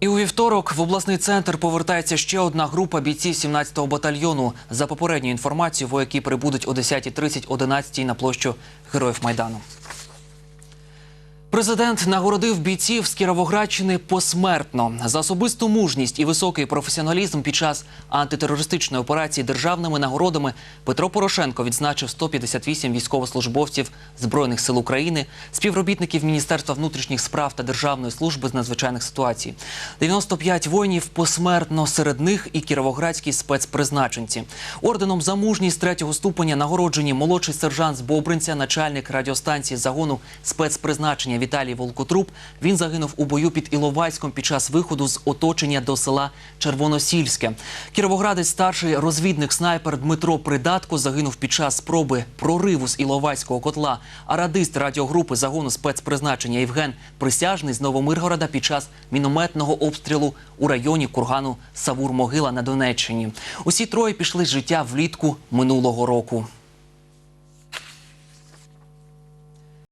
І у вівторок в обласний центр повертається ще одна група бійців 17-го батальйону. За попередньою інформацією, вояки прибудуть о 10.30, 11 на площу Героїв Майдану. Президент нагородив бійців з Кіровоградщини посмертно за особисту мужність і високий професіоналізм під час антитерористичної операції державними нагородами. Петро Порошенко відзначив 158 військовослужбовців збройних сил України, співробітників Міністерства внутрішніх справ та Державної служби з надзвичайних ситуацій. 95 воїнів посмертно серед них і кіровоградські спецпризначенці. Орденом за мужність третього ступеня нагороджені молодший сержант з Бобринця, начальник радіостанції загону спецпризначення Віталій Волкотруб. Він загинув у бою під Іловайськом під час виходу з оточення до села Червоносільське. Кіровоградець старший розвідник снайпер Дмитро Придатко загинув під час спроби прориву з Іловайського котла. А радист радіогрупи загону спецпризначення Євген Присяжний з Новомиргорода під час мінометного обстрілу у районі кургану Савур-Могила на Донеччині. Усі троє пішли з життя влітку минулого року.